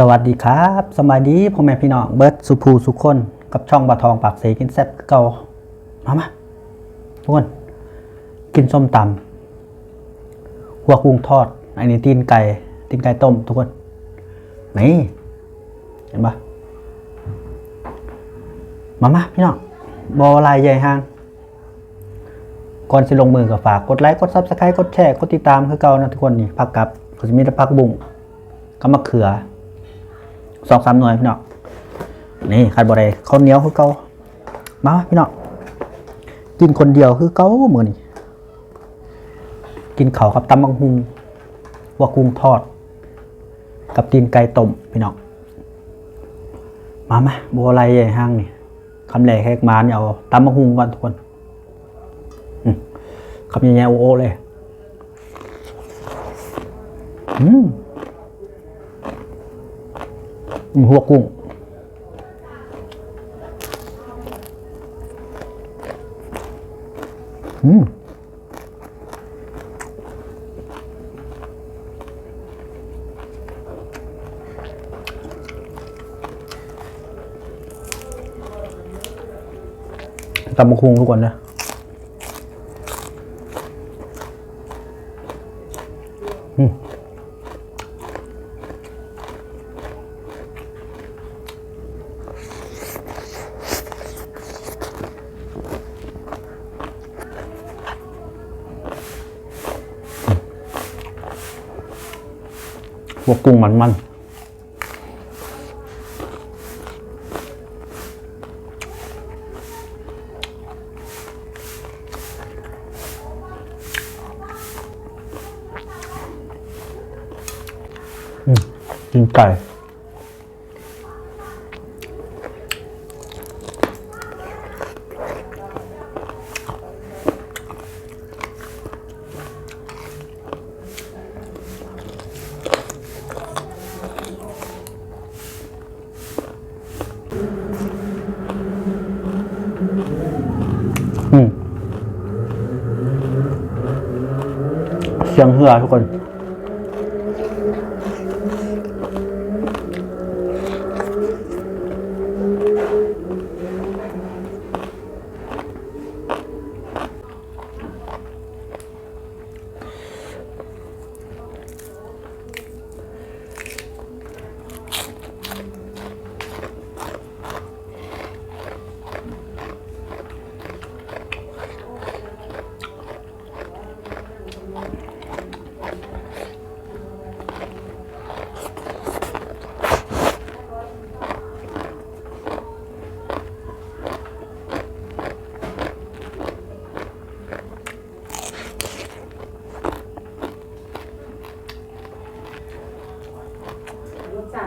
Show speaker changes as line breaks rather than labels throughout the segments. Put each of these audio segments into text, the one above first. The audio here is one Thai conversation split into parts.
สวัสดีครับสบายดีพ่อแม่พี่น้องเบิร์ดสุภูสุขคนกับช่องบะทองปากเสกินแซ่บเก่ามามาทุกคนกินส้มตำหัวกุ้งทอดอันนี้ตีนไก่ตีนไก่ต้ม ทุกคนนี่เห็นปะมามาพี่น้องบอลายใหญ่ห้างก่อนสิลงมือกับฝากกดไลค์กดซับสไครต์กดแชร์กดติดตามคือเก่านะทุกคนนี่พักกับก็จะมีแต่พักบุ้งก็มะเขือ สองสามหน่วยพี่น้องนี่ขาดบ่ได้ข้าวเหนียวคือเก่ามาพี่น้องกินคนเดียวคือเก่ามื้อนี้กินเขากับตำบักหุงว่ากุ้งทอด กับตีนไก่ต้มพี่น้องมามาบัวไรใหญ่ห้างนี่คำแรกแหกมาเนี่ยเอาตำบักหุงก่อนทุกคนคำใหญ่ๆโอโอเลย อืมอืม หัวกุ้ง อืมตำบักคุงทุกคนนะ พวกกุ้งมันมันอืมกินไก่ อืม เสียงเหือทุกคน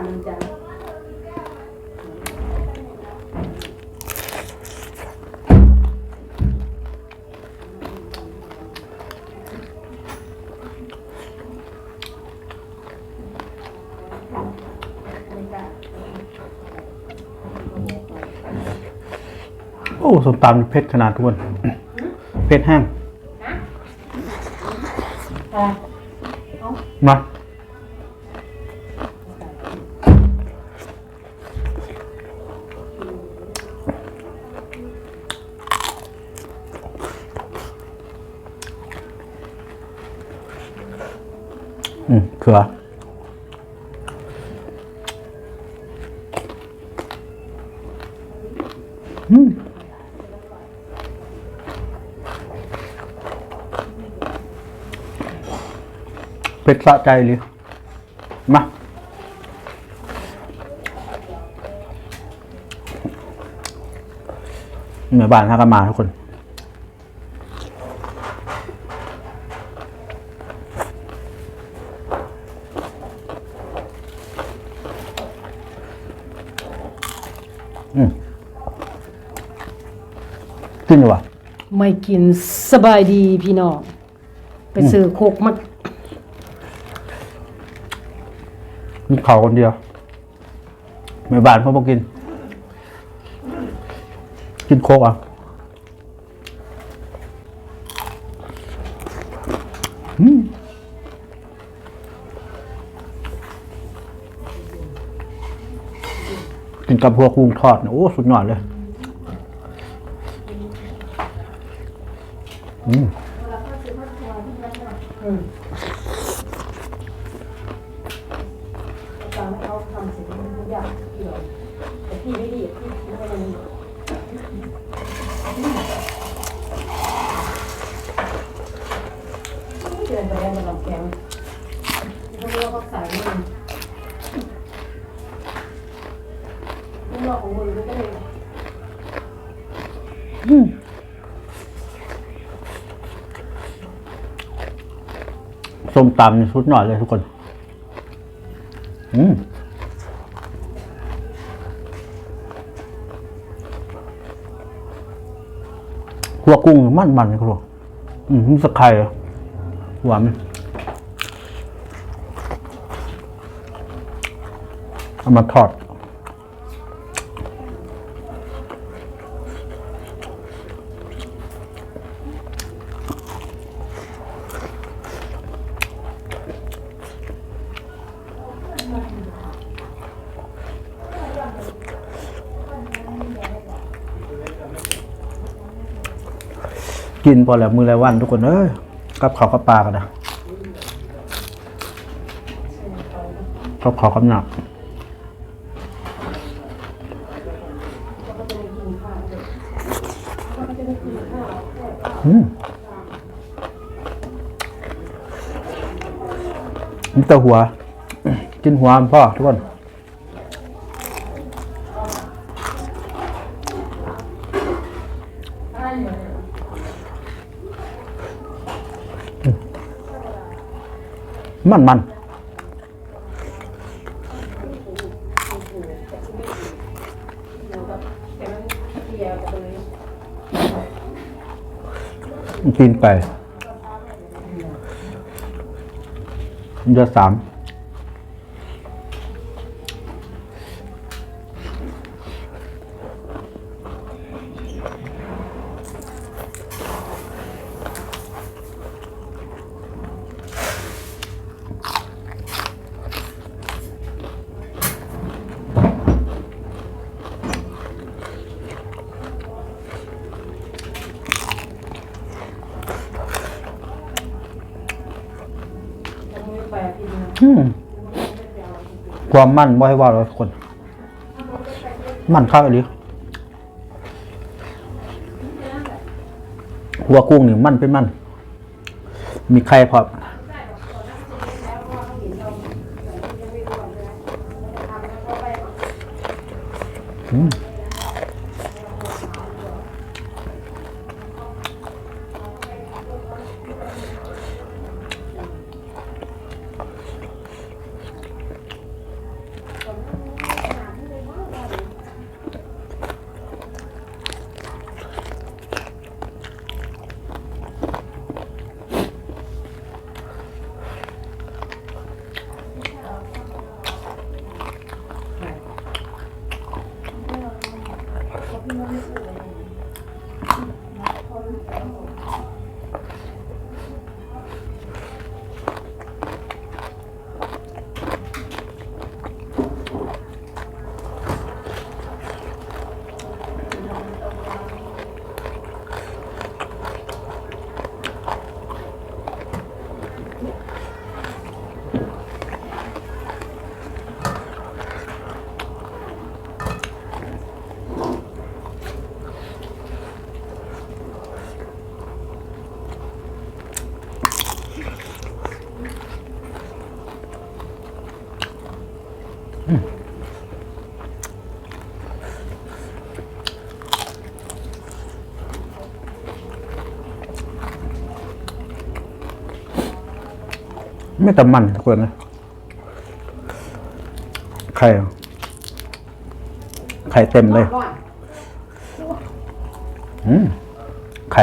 มมันจะ
โอ้สมตำเผ็ดขนาดทุกคนเผ็ดแห้ง
อะ
มา อืมเขืออืมเป็ดสะใจเลยมาเหนือบ้านท่ากันมาทุกคน อืม กินอยู่วะ
ไม่กินสบายดีพี่น้อง ไปซื้อโคกมา
มีเขาคนเดียวไม่บานเพราะบอกกิน กินโคกอะอืมกินกับพวกกุ้งทอดเนี่ยโอ้ สุดยอดเลย อืม
อืมตามให้เขาทำสร็จทุกอย่างที่เราแต่พี่ไม่ดีพี่ไม่ได้เดินไปแล้วมันลำแกงเขาเรียกว่าเขาใส่มันลูกนอกของมือก็เล
ส้มตำชุดหน่อยเลยทุกคน อืมหัวกุ้งมันมันครับผมอืมสักไข่หวานไหมเอามาทอด กินพอแล้วมือละวันทุกคนเอ้ยกับข้าวกับปลากันนะกับข้าวกับหนักอืมมีแต่หัว กินหัวพ่อทุกคน มันมันกินไปเดือดสาม ความมันบ่ให้ว่าเราทุกคน มันข้าวอีหรือหัวกุ้งนี่มันเป็นมันมีไข่พร้อม อื ไม่แต่มันทุกคนนะไข่ไข่เต็มเลย
อื
มไข่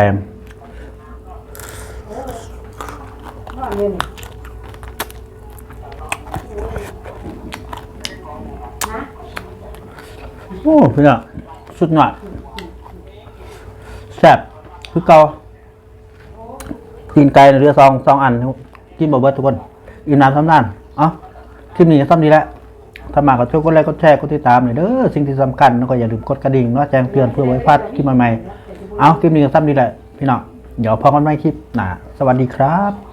โอ้พี่น่ะสุดยอดแซ่บคือเกาตีนไก่ในเรือซองสองอัน กินบะเบิดทุกคน อิ่มน้ำสำนานเอ้าคลิปนี้ก็ซ้ำดีแล้วถ้ามาก็ช่วยกดไลค์กดแชร์กดติดตามหน่อยเด้อสิ่งที่สำคัญแล้วก็อย่าลืมกดกระดิ่งเนาะแจ้งเตือนเพื่อไว้พลาดคลิปใหม่ๆเอาคลิปนี้ก็ซ้ำนี่แหละพี่น้องเดี๋ยวพอกันใหม่คลิปหน้าสวัสดีครับ